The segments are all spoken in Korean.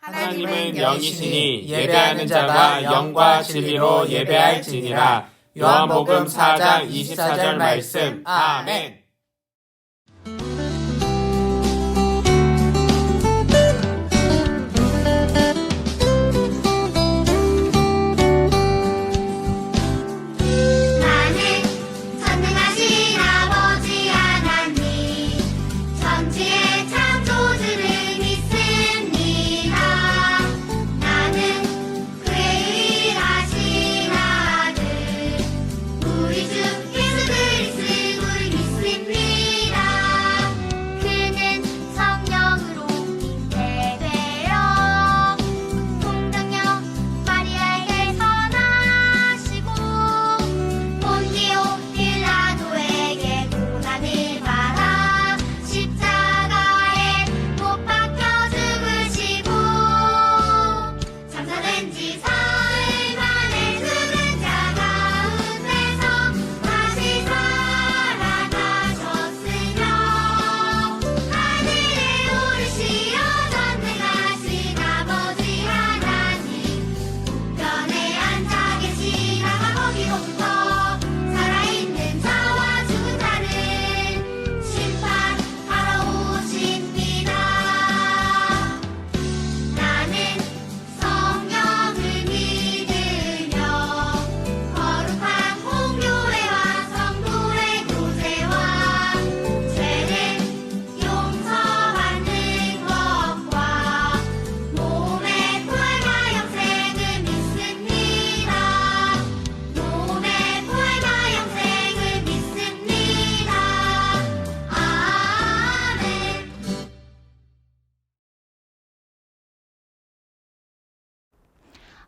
하나님은 영이시니 예배하는 자가 영과 진리로 예배할지니라. 요한복음 4장 24절 말씀. 아멘.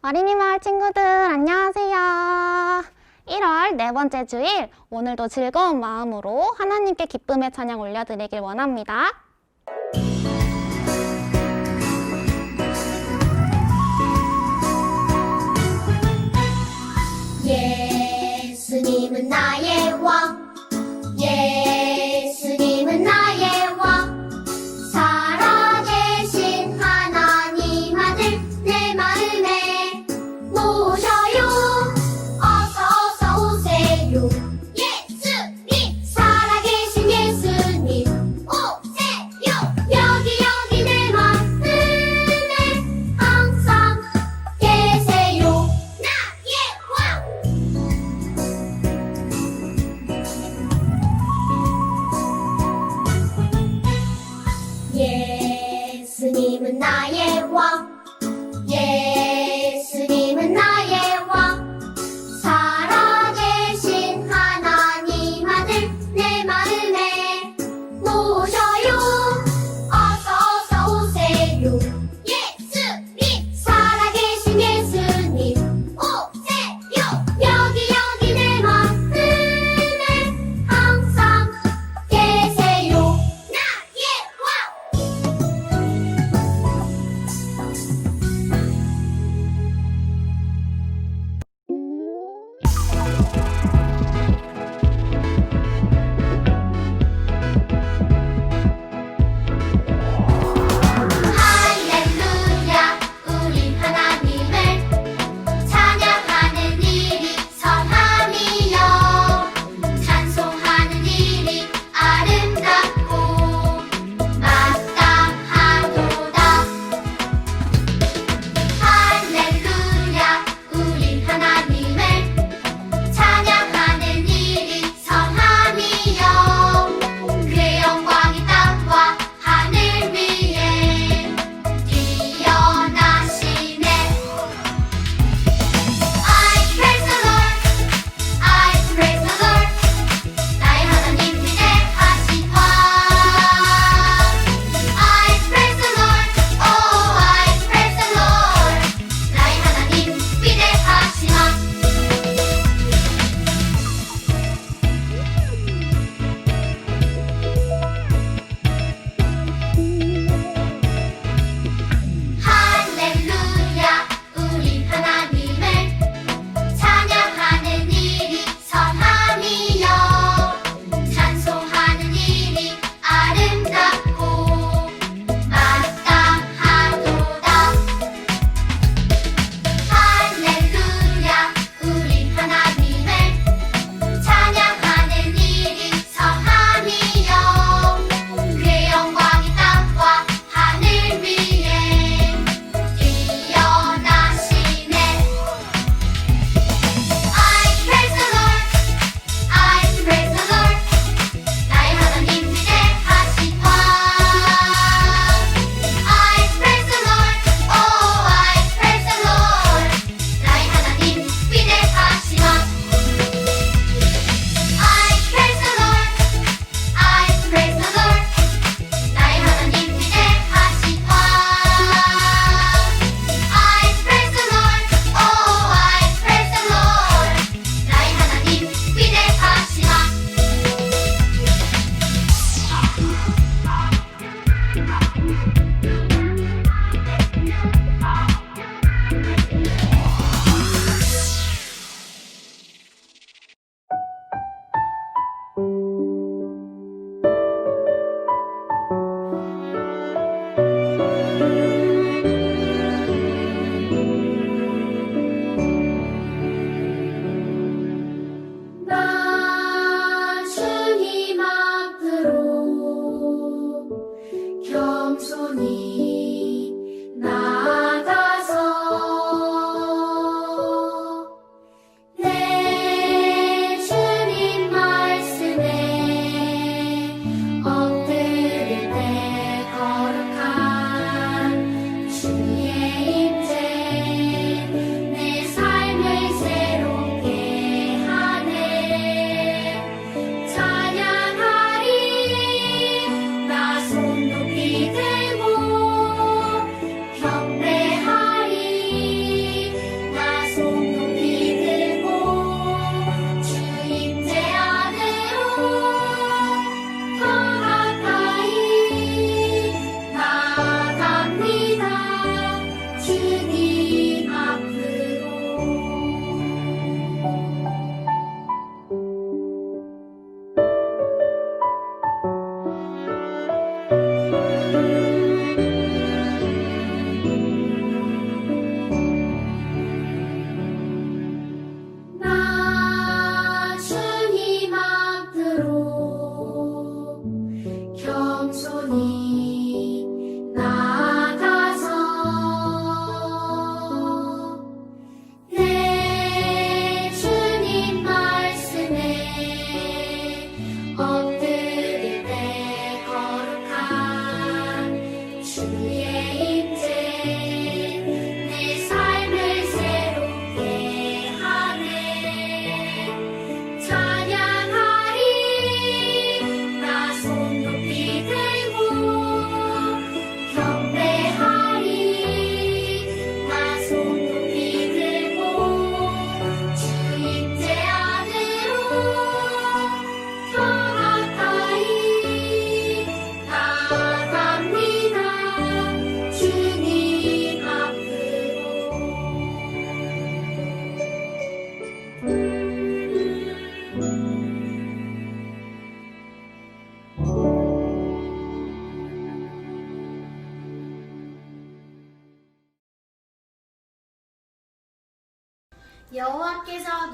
어린이 마을 친구들 안녕하세요. 1월 네 번째 주일 오늘도 즐거운 마음으로 하나님께 기쁨의 찬양 올려드리길 원합니다.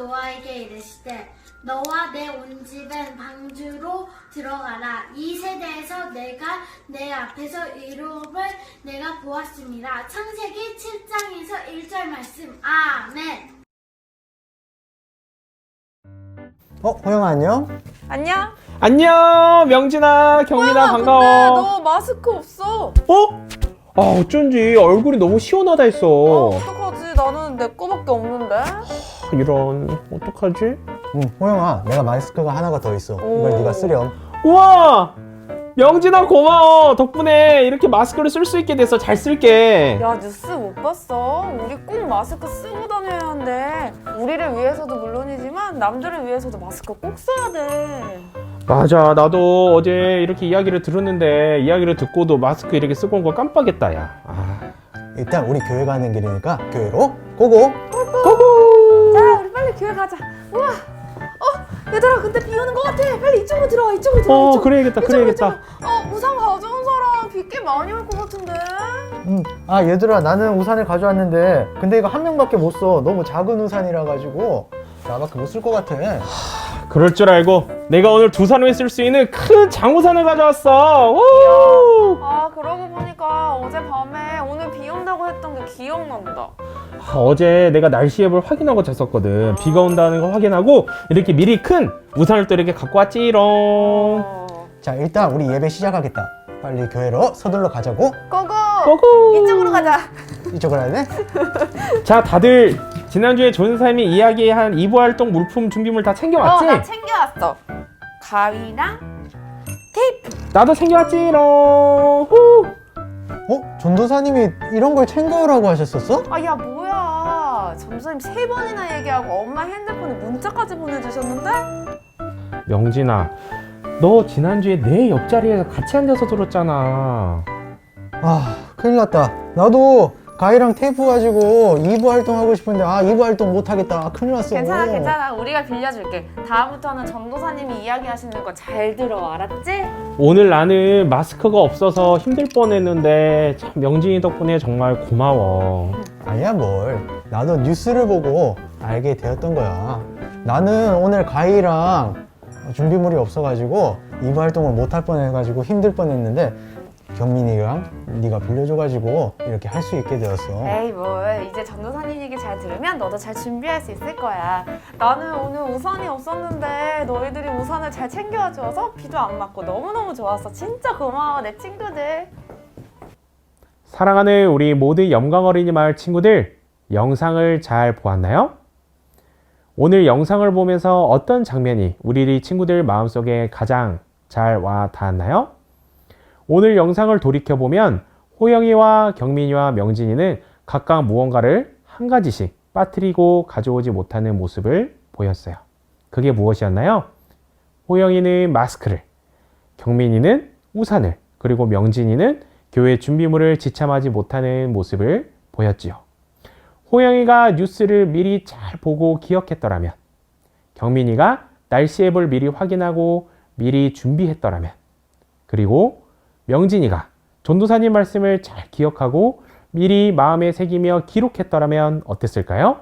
노아에게 이르시되 너와 내 온 집은 방주로 들어가라 이 세대에서 내가 내 앞에서 이름을 내가 보았습니다 창세기 7장에서 1절 말씀 아멘 어, 호영아 안녕? 안녕? 안녕 명진아 경민아 호영아, 반가워 근데 너 마스크 없어. 어? 아 어쩐지 얼굴이 너무 시원하다 했어 어? 나는 내 거밖에 없는데. 이런 어떡하지? 응, 호영아, 내가 마스크가 하나가 더 있어. 이걸 오. 네가 쓰렴. 우와 명진아 고마워 덕분에 이렇게 마스크를 쓸 수 있게 돼서 잘 쓸게 야 뉴스 못 봤어? 우리 꼭 마스크 쓰고 다녀야 한대. 우리를 위해서도 물론이지만 남들을 위해서도 마스크 꼭 써야 돼. 맞아 나도 어제 이렇게 이야기를 들었는데 이야기를 듣고도 마스크 이렇게 쓰고 온 거 깜빡했다 야 아. 일단 우리 교회 가는 길이니까 교회로 고고. 고고 자, 우리 빨리 교회 가자. 우와. 어, 얘들아, 근데 비 오는 것 같아. 빨리 이쪽으로 들어와. 이쪽으로 들어와. 어 이쪽으로. 그래야겠다 이쪽으로, 그래야겠다 이쪽으로. 어, 우산 가져온 사람 비 꽤 많이 올 것 같은데. 응. 아, 얘들아, 나는 우산을 가져왔는데, 근데 이거 한 명밖에 못 써. 너무 작은 우산이라 가지고 나밖에 못 쓸 것 같아. 그럴 줄 알고 내가 오늘 두 산을 쓸 수 있는 큰 장우산을 가져왔어 우! 아, 그러고 보니 까 어젯밤에 오늘 비 온다고 했던 게 기억난다. 아, 어제 내가 날씨 앱을 확인하고 잤었거든 비가 온다는 걸 확인하고 이렇게 미리 큰 우산을 또 이렇게 갖고 왔지롱 어. 자, 일단 우리 예배 시작하겠다. 빨리 교회로 서둘러 가자고. 고고! 고고 이쪽으로 가자. 이쪽으로 돼? 자 다들 지난주에 조은사님이 이야기한 2부 활동 물품 준비물 다 챙겨왔지? 어, 나 챙겨왔어. 가위랑 테이프. 나도 챙겨왔지롱 후! 어? 전도사님이 이런 걸 챙겨오라고 하셨었어? 아, 야, 뭐야. 점수님 세 번이나 얘기하고 엄마 핸드폰에 문자까지 보내주셨는데? 명진아 너 지난주에 내 옆자리에서 같이 앉아서 들었잖아 아, 큰일 났다. 나도 가위랑 테이프 가지고 2부 활동하고 싶은데, 아, 2부 활동 못 하겠다. 아, 큰일 났어. 괜찮아, 괜찮아. 우리가 빌려줄게. 다음부터는 전도사님이 이야기하시는 거 잘 들어, 알았지? 오늘 나는 마스크가 없어서 힘들 뻔했는데 참 명진이 덕분에 정말 고마워 아니야 뭘 나도 뉴스를 보고 알게 되었던 거야 나는 오늘 가위랑 준비물이 없어가지고 이부 활동을 못할 뻔해가지고 힘들 뻔했는데 경민이랑 네가 빌려줘가지고 이렇게 할 수 있게 되었어 에이, 뭘. 이제 전도사님 얘기 잘 들으면 너도 잘 준비할 수 있을 거야. 나는 오늘 우산이 없었는데 너희들이 우산을 잘 챙겨와 줘서 비도 안 맞고 너무너무 좋았어. 진짜 고마워, 내 친구들. 사랑하는 우리 모든 영광 어린이 마을 친구들 영상을 잘 보았나요? 오늘 영상을 보면서 어떤 장면이 우리 친구들 마음속에 가장 잘 와 닿았나요? 오늘 영상을 돌이켜보면 호영이와 경민이와 명진이는 각각 무언가를 한 가지씩 빠뜨리고 가져오지 못하는 모습을 보였어요. 그게 무엇이었나요? 호영이는 마스크를, 경민이는 우산을, 그리고 명진이는 교회 준비물을 지참하지 못하는 모습을 보였지요. 호영이가 뉴스를 미리 잘 보고 기억했더라면, 경민이가 날씨 앱을 미리 확인하고 미리 준비했더라면, 그리고 명진이가 전도사님 말씀을 잘 기억하고 미리 마음에 새기며 기록했더라면 어땠을까요?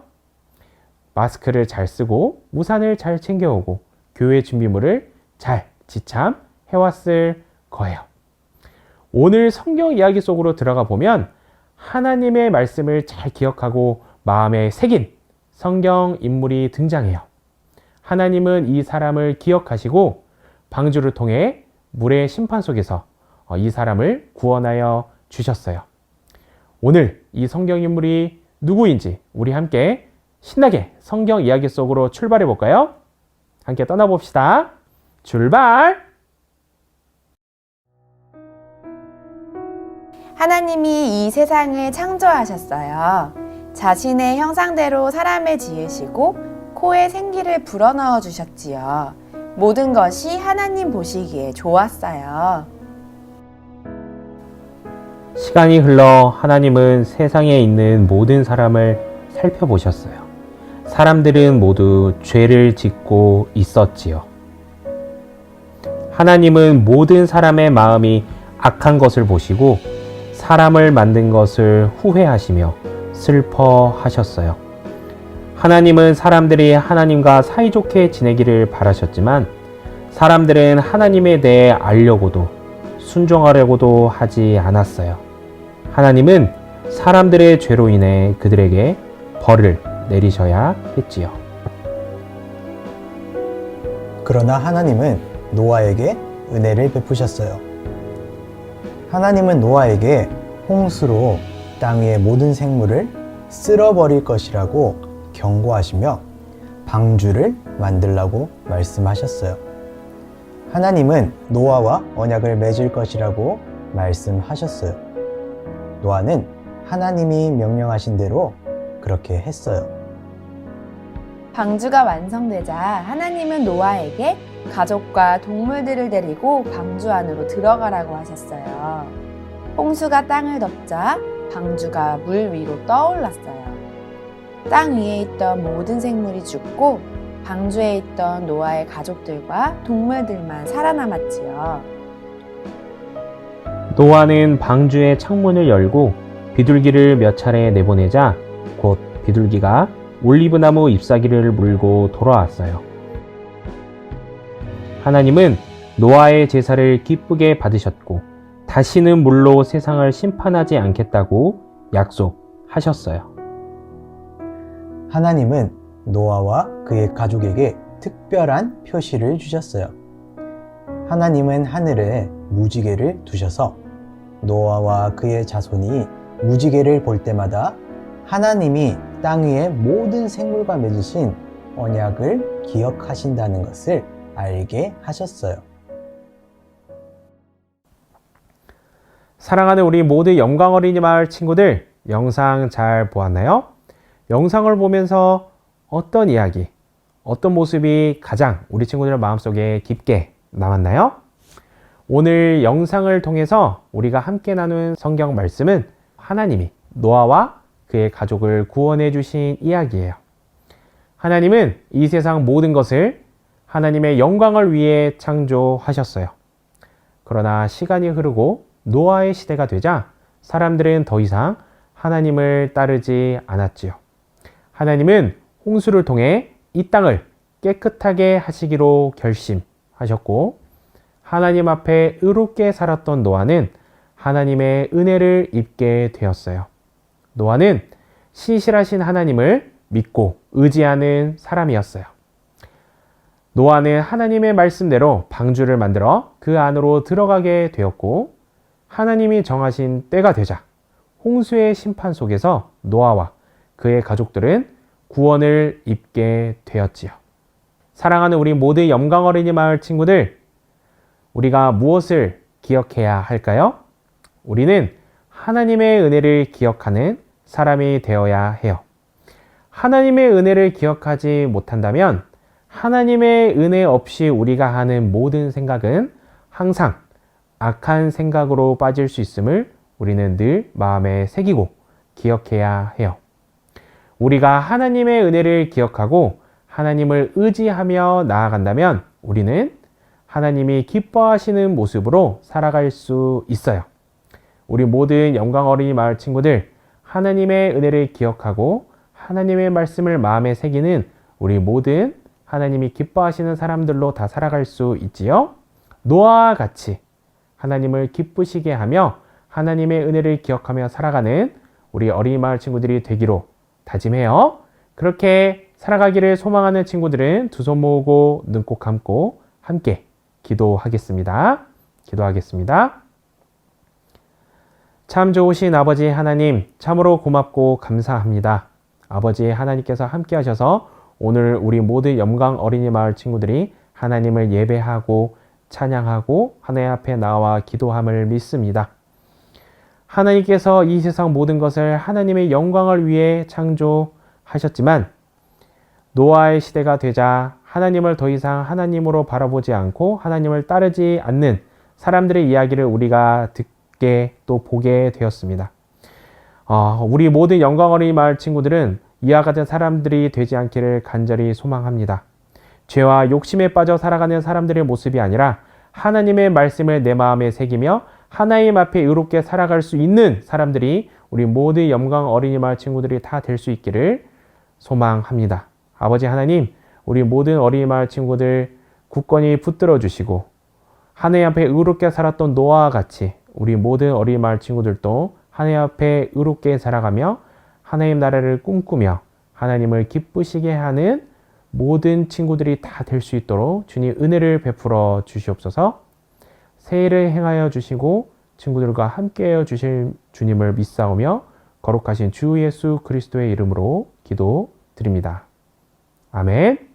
마스크를 잘 쓰고 우산을 잘 챙겨오고 교회 준비물을 잘 지참해왔을 거예요. 오늘 성경 이야기 속으로 들어가 보면 하나님의 말씀을 잘 기억하고 마음에 새긴 성경 인물이 등장해요. 하나님은 이 사람을 기억하시고 방주를 통해 물의 심판 속에서 어, 이 사람을 구원하여 주셨어요. 오늘 이 성경 인물이 누구인지 우리 함께 신나게 성경 이야기 속으로 출발해 볼까요? 함께 떠나봅시다. 출발! 하나님이 이 세상을 창조하셨어요. 자신의 형상대로 사람을 지으시고 코에 생기를 불어넣어 주셨지요. 모든 것이 하나님 보시기에 좋았어요. 시간이 흘러 하나님은 세상에 있는 모든 사람을 살펴보셨어요. 사람들은 모두 죄를 짓고 있었지요. 하나님은 모든 사람의 마음이 악한 것을 보시고 사람을 만든 것을 후회하시며 슬퍼하셨어요. 하나님은 사람들이 하나님과 사이좋게 지내기를 바라셨지만 사람들은 하나님에 대해 알려고도 순종하려고도 하지 않았어요. 하나님은 사람들의 죄로 인해 그들에게 벌을 내리셔야 했지요. 그러나 하나님은 노아에게 은혜를 베푸셨어요. 하나님은 노아에게 홍수로 땅 위의 모든 생물을 쓸어버릴 것이라고 경고하시며 방주를 만들라고 말씀하셨어요. 하나님은 노아와 언약을 맺을 것이라고 말씀하셨어요. 노아는 하나님이 명령하신 대로 그렇게 했어요. 방주가 완성되자 하나님은 노아에게 가족과 동물들을 데리고 방주 안으로 들어가라고 하셨어요. 홍수가 땅을 덮자 방주가 물 위로 떠올랐어요. 땅 위에 있던 모든 생물이 죽고 방주에 있던 노아의 가족들과 동물들만 살아남았지요. 노아는 방주의 창문을 열고 비둘기를 몇 차례 내보내자 곧 비둘기가 올리브나무 잎사귀를 물고 돌아왔어요. 하나님은 노아의 제사를 기쁘게 받으셨고 다시는 물로 세상을 심판하지 않겠다고 약속하셨어요. 하나님은 노아와 그의 가족에게 특별한 표시를 주셨어요. 하나님은 하늘에 무지개를 두셔서 노아와 그의 자손이 무지개를 볼 때마다 하나님이 땅 위의 모든 생물과 맺으신 언약을 기억하신다는 것을 알게 하셨어요. 사랑하는 우리 모두 영광 어린이 마을 친구들 영상 잘 보았나요? 영상을 보면서 어떤 이야기, 어떤 모습이 가장 우리 친구들 마음속에 깊게 남았나요? 오늘 영상을 통해서 우리가 함께 나눈 성경 말씀은 하나님이 노아와 그의 가족을 구원해 주신 이야기예요. 하나님은 이 세상 모든 것을 하나님의 영광을 위해 창조하셨어요. 그러나 시간이 흐르고 노아의 시대가 되자 사람들은 더 이상 하나님을 따르지 않았지요. 하나님은 홍수를 통해 이 땅을 깨끗하게 하시기로 결심하셨고 하나님 앞에 의롭게 살았던 노아는 하나님의 은혜를 입게 되었어요. 노아는 신실하신 하나님을 믿고 의지하는 사람이었어요. 노아는 하나님의 말씀대로 방주를 만들어 그 안으로 들어가게 되었고 하나님이 정하신 때가 되자 홍수의 심판 속에서 노아와 그의 가족들은 구원을 입게 되었지요. 사랑하는 우리 모두 영광 어린이 마을 친구들, 우리가 무엇을 기억해야 할까요? 우리는 하나님의 은혜를 기억하는 사람이 되어야 해요. 하나님의 은혜를 기억하지 못한다면 하나님의 은혜 없이 우리가 하는 모든 생각은 항상 악한 생각으로 빠질 수 있음을 우리는 늘 마음에 새기고 기억해야 해요. 우리가 하나님의 은혜를 기억하고 하나님을 의지하며 나아간다면 우리는 하나님이 기뻐하시는 모습으로 살아갈 수 있어요. 우리 모든 영광 어린이 마을 친구들, 하나님의 은혜를 기억하고 하나님의 말씀을 마음에 새기는 우리 모든 하나님이 기뻐하시는 사람들로 다 살아갈 수 있지요. 노아와 같이 하나님을 기쁘시게 하며 하나님의 은혜를 기억하며 살아가는 우리 어린이 마을 친구들이 되기로 다짐해요. 그렇게 살아가기를 소망하는 친구들은 두 손 모으고 눈 꼭 감고 함께 기도하겠습니다. 기도하겠습니다. 참 좋으신 아버지 하나님, 참으로 고맙고 감사합니다. 아버지 하나님께서 함께 하셔서 오늘 우리 모든 영광 어린이 마을 친구들이 하나님을 예배하고 찬양하고 하나님 앞에 나와 기도함을 믿습니다. 하나님께서 이 세상 모든 것을 하나님의 영광을 위해 창조하셨지만 노아의 시대가 되자 하나님을 더 이상 하나님으로 바라보지 않고 하나님을 따르지 않는 사람들의 이야기를 우리가 듣게 또 보게 되었습니다. 어, 우리 모든 영광 어린이 마을 친구들은 이와 같은 사람들이 되지 않기를 간절히 소망합니다. 죄와 욕심에 빠져 살아가는 사람들의 모습이 아니라 하나님의 말씀을 내 마음에 새기며 하나님 앞에 의롭게 살아갈 수 있는 사람들이 우리 모든 영광 어린이 마을 친구들이 다 될 수 있기를 소망합니다. 아버지 하나님, 우리 모든 어린이 마을 친구들 굳건히 붙들어 주시고 하나님 앞에 의롭게 살았던 노아와 같이 우리 모든 어린이 마을 친구들도 하나님 앞에 의롭게 살아가며 하나님 나라를 꿈꾸며 하나님을 기쁘시게 하는 모든 친구들이 다 될 수 있도록 주님 은혜를 베풀어 주시옵소서. 새해를 행하여 주시고 친구들과 함께하여 주실 주님을 믿사오며 거룩하신 주 예수 그리스도의 이름으로 기도드립니다. 아멘.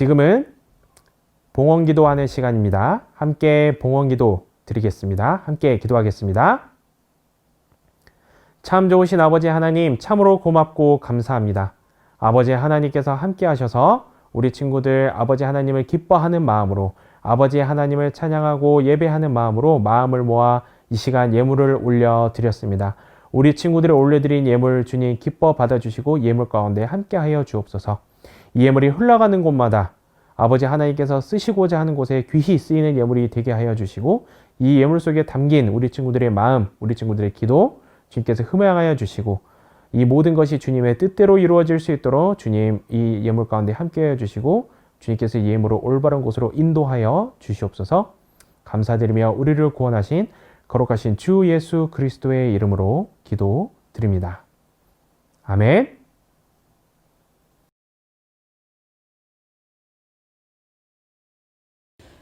지금은 봉헌 기도하는 시간입니다. 함께 봉헌 기도 드리겠습니다. 함께 기도하겠습니다. 참 좋으신 아버지 하나님, 참으로 고맙고 감사합니다. 아버지 하나님께서 함께 하셔서 우리 친구들 아버지 하나님을 기뻐하는 마음으로 아버지 하나님을 찬양하고 예배하는 마음으로 마음을 모아 이 시간 예물을 올려 드렸습니다. 우리 친구들이 올려드린 예물 주님 기뻐 받아주시고 예물 가운데 함께하여 주옵소서. 이 예물이 흘러가는 곳마다 아버지 하나님께서 쓰시고자 하는 곳에 귀히 쓰이는 예물이 되게 하여 주시고 이 예물 속에 담긴 우리 친구들의 마음, 우리 친구들의 기도 주님께서 흠양하여 주시고 이 모든 것이 주님의 뜻대로 이루어질 수 있도록 주님 이 예물 가운데 함께하여 주시고 주님께서 이 힘으로 올바른 곳으로 인도하여 주시옵소서 감사드리며 우리를 구원하신 거룩하신 주 예수 그리스도의 이름으로 기도드립니다. 아멘.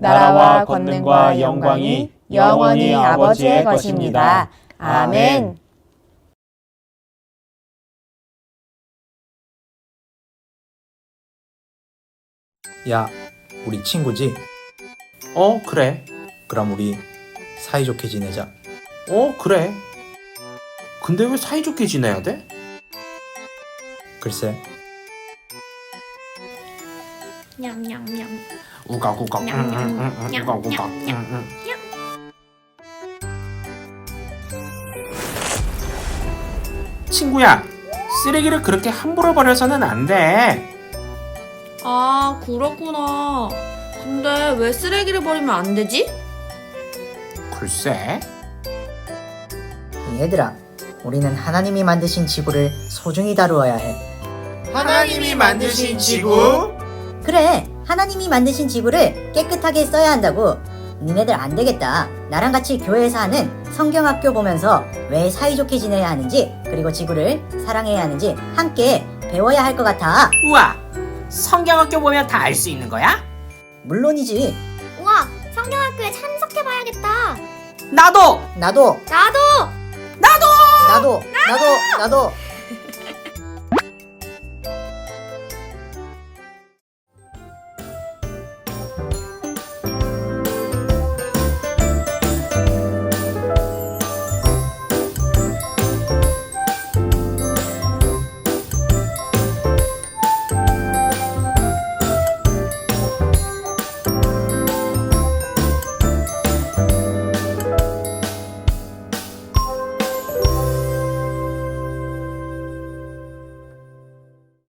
나라와 권능과 영광이 영원히 아버지의 것입니다. 아멘. 야, 우리 친구지? 어, 그래. 그럼 우리 사이좋게 지내자. 어, 그래. 근데 왜 사이좋게 지내야 돼? 글쎄, 냠냠냠 응, 응, 우가우가. 응, 응. 친구야, 쓰레기를 그렇게 함부로 버려서는 안 돼. 아, 그렇구나. 근데 왜 쓰레기를 버리면 안 되지? 글쎄. 얘들아, 우리는 하나님이 만드신 지구를 소중히 다루어야 해. 하나님이 만드신 지구? 그래, 하나님이 만드신 지구를 깨끗하게 써야 한다고. 니네들 안 되겠다. 나랑 같이 교회에서 하는 성경학교 보면서 왜 사이좋게 지내야 하는지, 그리고 지구를 사랑해야 하는지 함께 배워야 할 것 같아. 우와, 성경학교 보면 다 알 수 있는 거야? 물론이지. 우와 성경학교에 참석해봐야겠다 나도! 나도, 나도 나도, 나도, 나도, 나도.